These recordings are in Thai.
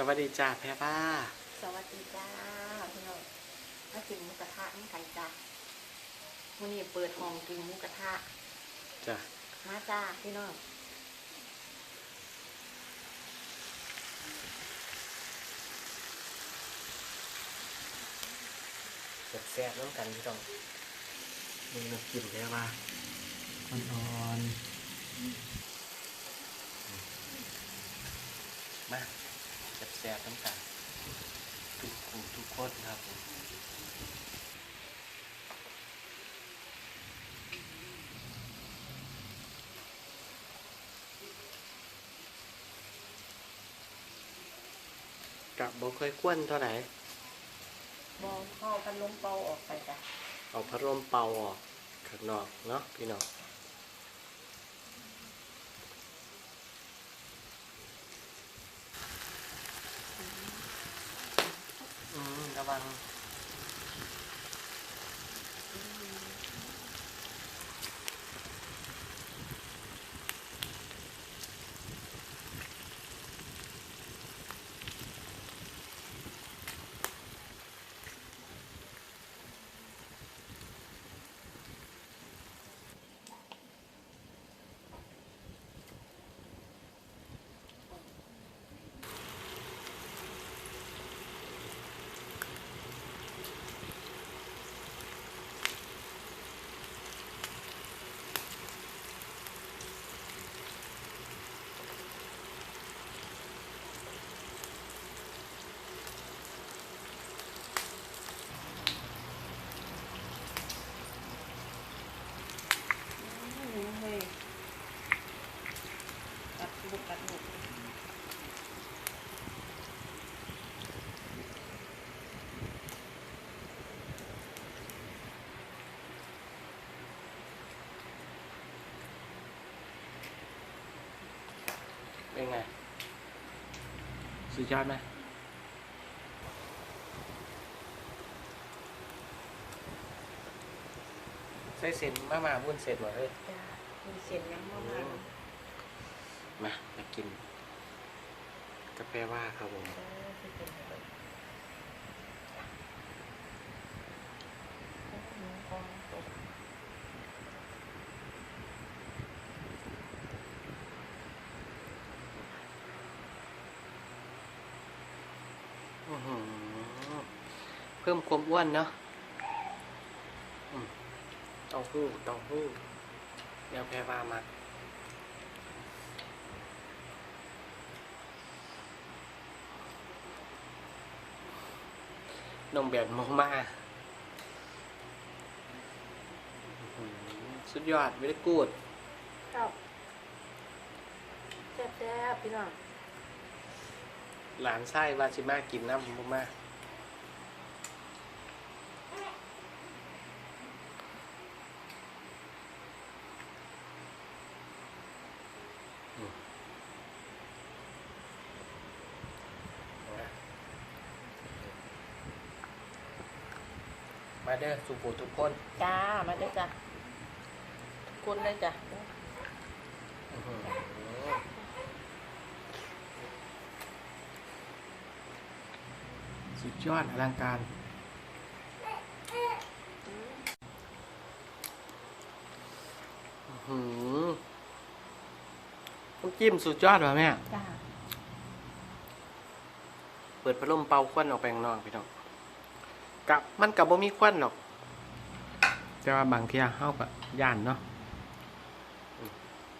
สวัสดีจ้าแพ่ป้า สวัสดีจ้าพี่น้องมากินหมูกระทะนี่ไก่จ้าวันนี้เปิดห้องกินหมูกระทะจ้ะมาจ้าพี่น้องแซ่บๆน้ำกันพี่ต้องมึงมากินแพ่ป้าอ่อนๆมา แซ่บๆน้ำกันทุกคู่ทุกคนครับผมกับบ่ค่อยควนเท่าไหร่มองเข้าพันลมเป่าออกไปจ้ะเอาพัดลมเป่าออกข้างนอกเนาะพี่น้อง อืมระวังเฮ้ยกัดลูกกัดลูก เป็นไง สุดยอดไหมใส่เส้นมามาวุ้นเส้นหมดเลยจ้ามีเสียงยังมากมามากินกาแฟว่าครับผม ๆเออคือเป็นแบบนี้หมูกรอบตก อื้อหือเพิ่มความอ้วนเนาะอืมเต้าหู้เต้าหู้เดี๋ยวแพรว่ามานมแบบมมาอื้อหือสุดยอดไม่ได้กูดครับแซ่บๆพี่น้องหลานไส้วาชิมากินน้ำมมาอืม มาเด้อสุภูทุกคนจ้า มาเด้อจ้ะทุกคนเลยจ้ะอื้อหือสุดยอดอลังการ อื้อหือน้ำจิ้มสุดยอดว่ะแม่ จ้า เปิดพัดลมเป่าควันออกไปข้างนอกพี่น้อง กับมันกับบ่มีควันหรอก แต่ว่าบางเที่ยเฮากับย่านเนาะ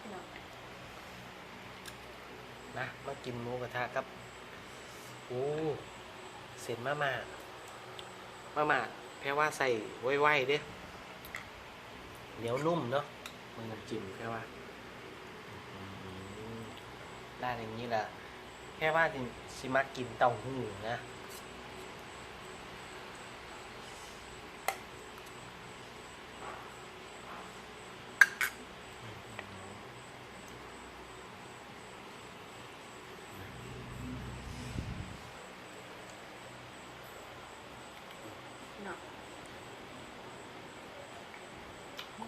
พี่น้องนะมากินหมูกระทะครับโอ้เสร็จมามามามาแพ้ว่าใส่ไว้ๆเด้เหนียวนุ่มเนาะมันน้ำจิ้มแค่ว่าอื้อหือร้านอย่างนี้ล่ะแค่ว่าสิมากินเต้าหู้นะ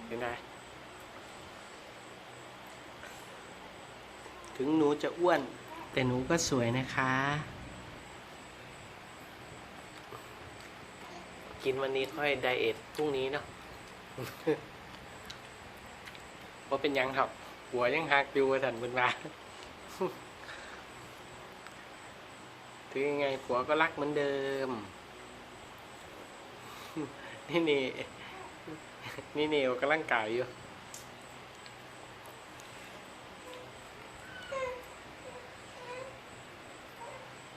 เห็นไหมถึงหนูจะอ้วน แต่หนูก็สวยนะคะ กินวันนี้ค่อยไดเอทพรุ่งนี้เนาะว่าเป็นยังครับ หัวยังหักอยู่สันบนมาถึงยังไงผัวก็รักเหมือนเดิม นี่นี่ นี่นี่ออกกำลังกายอยู่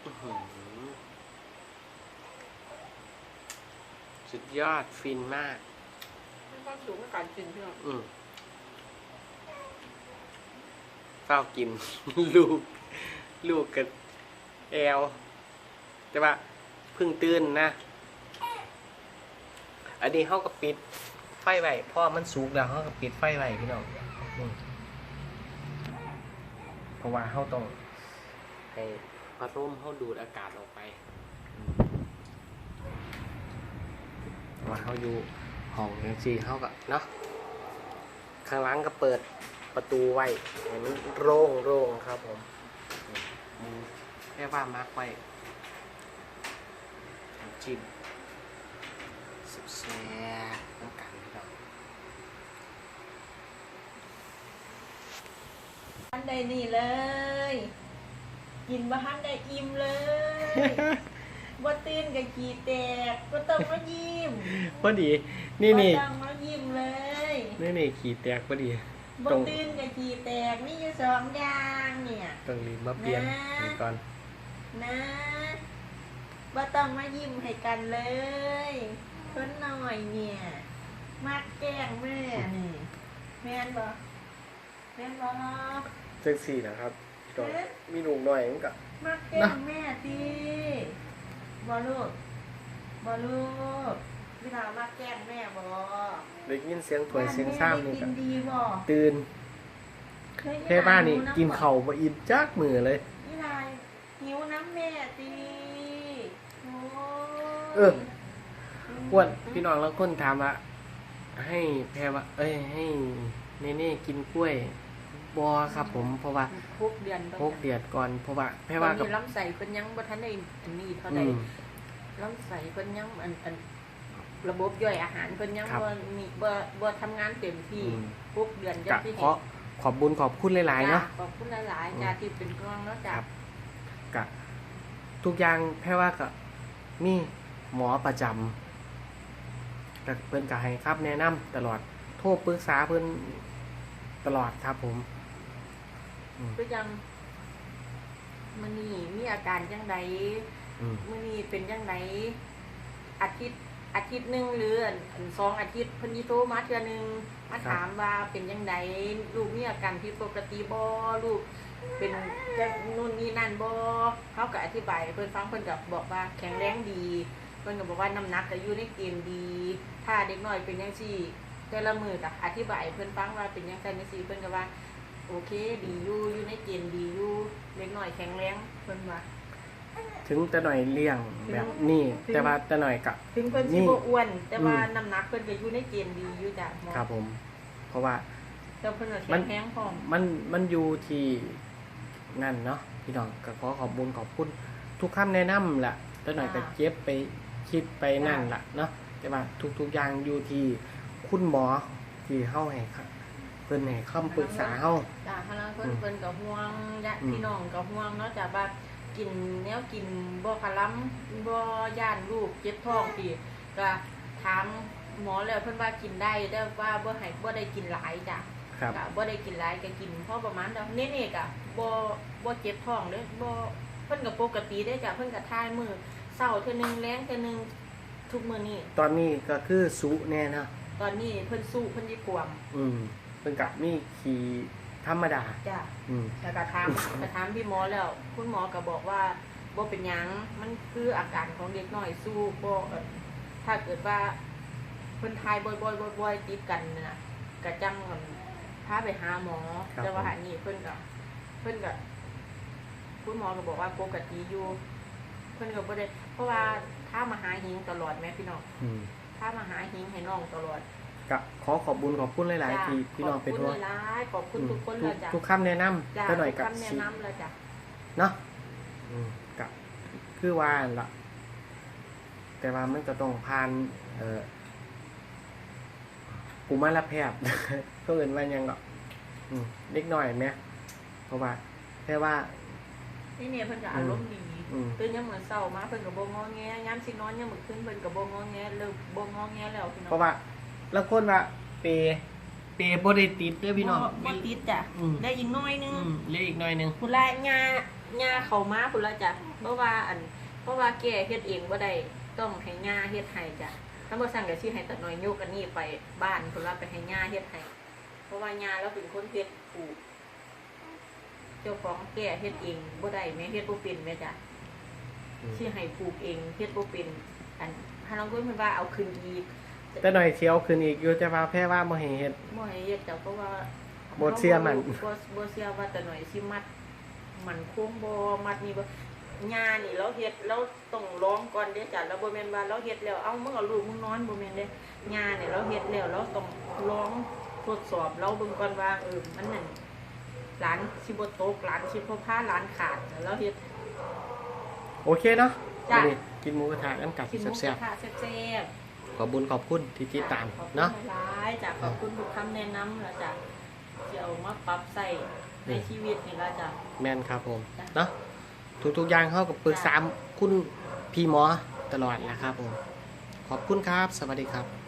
อื้อหือสุดยอดฟินมากมีความสูงในการกินพี่น้องอืมเฝ้ากิน ลูก ลูกกับแอลแต่ว่าเพิ่งตื่นนะ อันนี้เขาก็ปิดไฟไว้เพราะมันสุกแล้วเขาก็ปิดไฟไว้พี่น้องเพราะว่าเขาต้องให้พัดลมเขาดูดอากาศออกไปอืมเพราว่าเขาอยู่ห้องยังซีเขาก็เนาะข้างหล่างก็เปิดประตูไว้ให้มันโร่งโร่งครับผมแค่ว่ามาร์กไว้จิ้ม สุดแซ่บน้ำกันพี่น้องทันใดนี่เลย กินบ่ทันได้อิ่มเลยบ่ตื่นกับขี้แตกบ่ต้องมายิ้มพอดี นี่นี่บ่ต้องมายิ้มเลยนี่นี่ขี่แตกพอดี บ่ตรง ตื่นกับขี้แตกมีอยู่สองอย่างเนี่ย ต้องรีบมาเปลี่ยนนะนี่ก่อนนะบ่ต้องมายิ้มให้กันเลย คนหน่อยเนี่ยมักแกล้งแม่นี่แม่นบ่แม่นบ่เซ็กซี่นะครับพี่น้องมีหนุ่มหน่อยมันก็มักแกล้งแม่ติบ่ลูกบ่ลูกพี่ดาวมักแกล้งแม่บ่ได้ยินเสียงถวยเสียงซ้ำนี่กิก็นดีบ่ตื่นเคยแค่บ้านนี่กินเข่าวมาอิ่มจักมือเลยพี่ดาวหิวน้ำแม่ติโอ้ยเออ อ้วนพี่น้องแล้วคนถามว่าให้แพรว่า เอ้ยให้เนเน่กินกล้วยบอครับ ผมเพราะว่าหกเดือนพกเดือดก่อนเพราะว่าแพรตอว่านกับ นี้ลำไส้เพิ่นยังบ่ทันได้อันนี้เท่าอืใดมลำไส้เพิ่นยังอันอันระบบย่อยอาหารเพิ่นยังครับบ่มีบ่บ่ทำงานเต็มที่อืม หกเดือนจักะงสิเพราะขอบบุญขอบคุณหลายๆเนาะ จ้ขอบคุณหลายๆจ้าที่เป็นกล้องเนาะจ้าครับกะทุกอย่างแพรว่าก็มีหมอประจำ แต่เพิ่นก็ให้ครับ แนะนำตลอดโทรปรึกษาเพิ่นตลอดครับผมก็ยังมันนี่มีอาการจังไดอืมมื้อนี้เป็นจังไดอาทิตย์อาทิตย์หนึงหรืออันอันสองอาทิตย์เพิ่นสิโทรมาเทื่อหนึงมาถามว่าเป็นจังไดลูกมีอาการผิดปกติบ่ลูกเป็นจังนู่นนี่นั่นบ่เขาก็อธิบายให้เพิ่นฟังเพิ่นก็บอกว่าแข็งแรงดี เพิ่นก็บอกว่าน้ำหนักก็อยู่ในเกณฑ์ดีถ้าเด็กน้อยเป็นจังซี่แต่ละมื้อก็อธิบายให้เพิ่นฟังว่าเป็นจังซั่นจังซี่เพิ่นก็ว่า โอเค ดีอยู่อยู่ในเกณฑ์ดีอยู่เด็กน้อยแข็งแรงเพิ่นว่าถึงแต่หน่อยเลี้ยงถึงแบบนี้ถึงแต่ว่าแต่หน่อยกับถึงเพิ่นนี่สิบ่อ้วน แต่ว่าอืมน้ำหนักเพิ่นก็อยู่ในเกณฑ์ดีอยู่จ้ะหมอครับผม เพราะว่าแต่เพิ่นก็มัแข็นงแรงพร้อมมันมันอยู่ที่นั่นเนาะพี่น้องก็ขอขอบบุญขอบคุณทุกคำแนะนำล่ะแต่หน่อยก็เก็บไปคิดไปนั่นล่ะเนาะ แต่ว่าทุกๆอย่างอยู่ที่คุณหมอที่เฮาให้ครับเพิ่นให้คำปรึกษาเฮา จ้ะพลังเพิ่นอืมเพิ่นก็ห่วงญาติอืม พี่น้องก็ห่วงเนาะจ้ะว่ากินแนวกินบ่คล้ำบ่ย่านลูกเจ็บท้องติก็ถามหมอแล้วเพิ่นว่ากินได้แต่ว่าบ่ให้บ่ได้กินหลายจ้ะครับ ก็บ่ได้กินหลายก็กินพอประมาณเท่าเน้ๆก็บ่บ่เจ็บท้องเด้บ่เพิ่นก็ปกติได้จ้ะเพิ่นก็ทายมือเช้าเทื่อนึงแลงเทื่อนึง ทุกมื้อนี้ ตอนนี้ก็คือสุแน่เนาะตอนนี้เพิ่นสู้เพิ่นสิกวมอืมเพิ่นกับมีขี่ธรรมดา จ้ะอืมแล้วก็ถามก็ถามพี่หมอแล้ว คุณหมอก็บอกว่าบ่เป็นหยังมันคืออาการของเด็กน้อยสู้บ่เอ่อถ้าเกิดว่าเพิ่นทายบ่อยๆบ่อยๆติดกันน่ะก็จังอั่นพาไปหาหมอครับแต่ว่าอันนี้เพิ่นก็เพิ่นก็คุณหมอก็บอกว่าปกติอยู่เพิ่นก็บ่ได้เพราะว่าถ้ามาหาหิงตลอดแม่พี่น้องอืมถ้ามาหาหิงให้น้องตลอดก็ขอขอบบุญขอบคุณหลายจ้ะๆที่พี่น้องเป็นขห่วอบงคุณหลายๆขอบคุณอืมทุกคนทุเลกยจ้ะทุกคำแนะนำจ้ะแต่หน่อยทุกับคำแนะสินำเลยจ้ะเนาะอืมกับคือว่าล่ะแต่ว่ามันก็ต้องผ่าน เอ่อกุมารแพทย์ก็เอื่นว่าหยังก็อืมเล็กหน่อยไหมเพราะว่าแค่ว่า นี่เนี่ยเพิ่นก็อารมณ์ดีอืม ตื่นยามมื้อเช้ามาเพิ่นก็บ่งอแงยามสินอนยามมื้อคืนเพิ่นก็บ่งอแงเลิกบ่งอแงแล้วพี่น้องเพราะว่าแล้วคนว่าเปเปบ่ได้ติดเด้อพี่น้องบ่บ่ติดจ้ะอืมได้อีกหน้อยนึงอืมเหลยอีกหน่อยหนึงพุ่นละญาญาเข้ามาพุ่นละจ้ะเพราะว่าอัน เพราะว่าแกเฮ็ดเองบ่ได้ต้องให้ญาเฮ็ดให้จ้ะถ้าบ่สั่งก็สิให้ตาน้อยยกอันนี้ไปบ้านพุ่นละไปให้ญาเฮ็ดให้เพราะว่าญาเราเป็นคนเฮ็ดปลูกเจ้าของแกเฮ็ดเองบ่ได้แม่เฮ็ดบ่เป็นแม่จ้ะ อืมสิให้ปลูกเองเฮ็ดบ่เป็นอันถ้าน้องเพิ่นเพิ่นว่าเอาคืนอีกแต่หน่อยเชียวขึ้นอีกอยู่จะว่าแพ้ว่าบ่ให้เฮ็ดบ่ให้เฮ็ดจ้ะเพราะว่าบ่เชื่อมั่นบ่บ่เชื่อว่าแต่หน่อยสิมัด มันคงบ่มัดนี่บ่ญานี่เราเฮ็ดเราต้องร้องก่อนเด้จ้ะเราบ่แม่นว่าเราเฮ็ดแล้วเอ้ามึงเอาลูกมึงนอนบ่แม่นเด้ญาเนี่ยเราเฮ็ดแล้วเราต้องร้องทดสอบเราเบิ่งก่อนว่าเออมันนั่นหลานสิบ่ตกหลานสิบ่พาหลานขาดแล้วเราเฮ็ด โอเคเนาะจ้ะ วันนี้กินหมูกระทะน้ำกัดกินหมูกแซ่บระทะแซ่บๆๆขอบบุญขอบคุณที่ติดตามขอบคุณเนาะ หลายๆจ้ะขอบคุณทุกคำแนะนำแล้วจ้ะจะเอามาปรับใส่ในชีวิตนี่ละจ้ะ แม่นครับผมจ้ะ เนาะทุกๆอย่างเขากับปรึกษาคุณพี่หมอตลอดนะครับผม ขอบคุณครับ สวัสดีครับ